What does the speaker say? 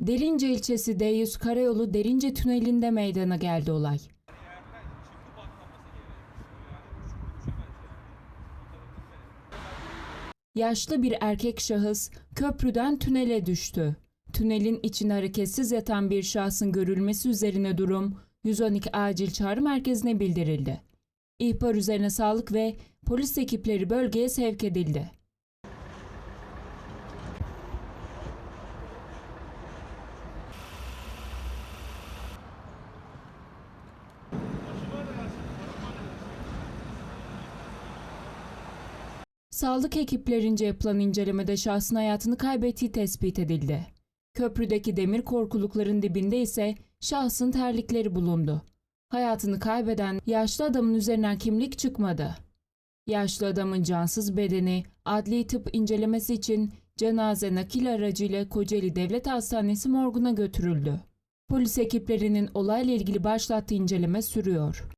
Derince ilçesi D100 Karayolu Derince Tüneli'nde meydana geldi olay. Yaşlı bir erkek şahıs köprüden tünele düştü. Tünelin içinde hareketsiz yatan bir şahsın görülmesi üzerine durum 112 acil çağrı merkezine bildirildi. İhbar üzerine sağlık ve polis ekipleri bölgeye sevk edildi. Sağlık ekiplerince yapılan incelemede şahsın hayatını kaybettiği tespit edildi. Köprüdeki demir korkulukların dibinde ise şahsın terlikleri bulundu. Hayatını kaybeden yaşlı adamın üzerinden kimlik çıkmadı. Yaşlı adamın cansız bedeni adli tıp incelemesi için cenaze nakil aracıyla Kocaeli Devlet Hastanesi morguna götürüldü. Polis ekiplerinin olayla ilgili başlattığı inceleme sürüyor.